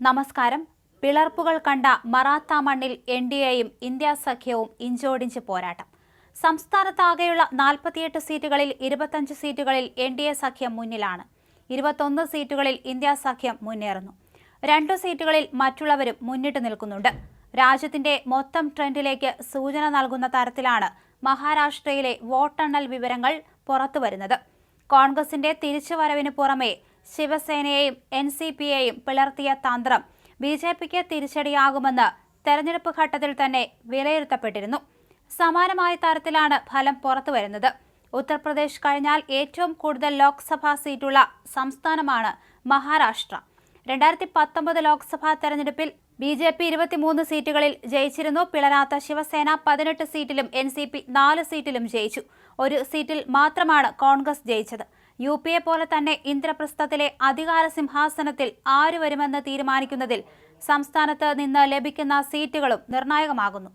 നമസ്കാരം. പിളർപ്പുകൾ കണ്ട മറാത്ത മണ്ണിൽ എൻ ഡി എയും ഇന്ത്യ സഖ്യവും ഇഞ്ചോടിഞ്ച് പോരാട്ടം. സംസ്ഥാനത്താകെയുള്ള നാൽപ്പത്തിയെട്ട് സീറ്റുകളിൽ ഇരുപത്തഞ്ച് സീറ്റുകളിൽ എൻ ഡി എ സഖ്യം മുന്നിലാണ്. ഇരുപത്തൊന്ന് സീറ്റുകളിൽ ഇന്ത്യ സഖ്യം മുന്നേറുന്നു. രണ്ടു സീറ്റുകളിൽ മറ്റുള്ളവരും മുന്നിട്ട് നിൽക്കുന്നുണ്ട്. രാജ്യത്തിന്റെ മൊത്തം ട്രെൻഡിലേക്ക് സൂചന നൽകുന്ന തരത്തിലാണ് മഹാരാഷ്ട്രയിലെ വോട്ടെണ്ണൽ വിവരങ്ങൾ പുറത്തുവരുന്നത്. കോൺഗ്രസിന്റെ തിരിച്ചുവരവിന് പുറമെ ശിവസേനയെയും എൻ സി പിയെയും പിളർത്തിയ തന്ത്രം ബി ജെ പിക്ക് തിരിച്ചടിയാകുമെന്ന് തെരഞ്ഞെടുപ്പ് ഘട്ടത്തിൽ തന്നെ വിലയിരുത്തപ്പെട്ടിരുന്നു. സമാനമായ തരത്തിലാണ് ഫലം പുറത്തുവരുന്നത്. ഉത്തർപ്രദേശ് കഴിഞ്ഞാൽ ഏറ്റവും കൂടുതൽ ലോക്സഭാ സീറ്റുള്ള സംസ്ഥാനമാണ് മഹാരാഷ്ട്ര. രണ്ടായിരത്തി പത്തൊമ്പത് ലോക്സഭാ തെരഞ്ഞെടുപ്പിൽ ബി ജെ പി ഇരുപത്തിമൂന്ന് സീറ്റുകളിൽ ജയിച്ചിരുന്നു. പിളരാത്ത ശിവസേന പതിനെട്ട് സീറ്റിലും എൻ സി പി നാല് സീറ്റിലും ജയിച്ചു. ഒരു സീറ്റിൽ മാത്രമാണ് കോൺഗ്രസ് ജയിച്ചത്. യു പി എ പോലെ തന്നെ ഇന്ദ്രപ്രസ്ഥത്തിലെ അധികാര സിംഹാസനത്തിൽ ആര് വരുമെന്ന് തീരുമാനിക്കുന്നതിൽ സംസ്ഥാനത്ത് നിന്ന് ലഭിക്കുന്ന സീറ്റുകളും നിർണായകമാകുന്നു.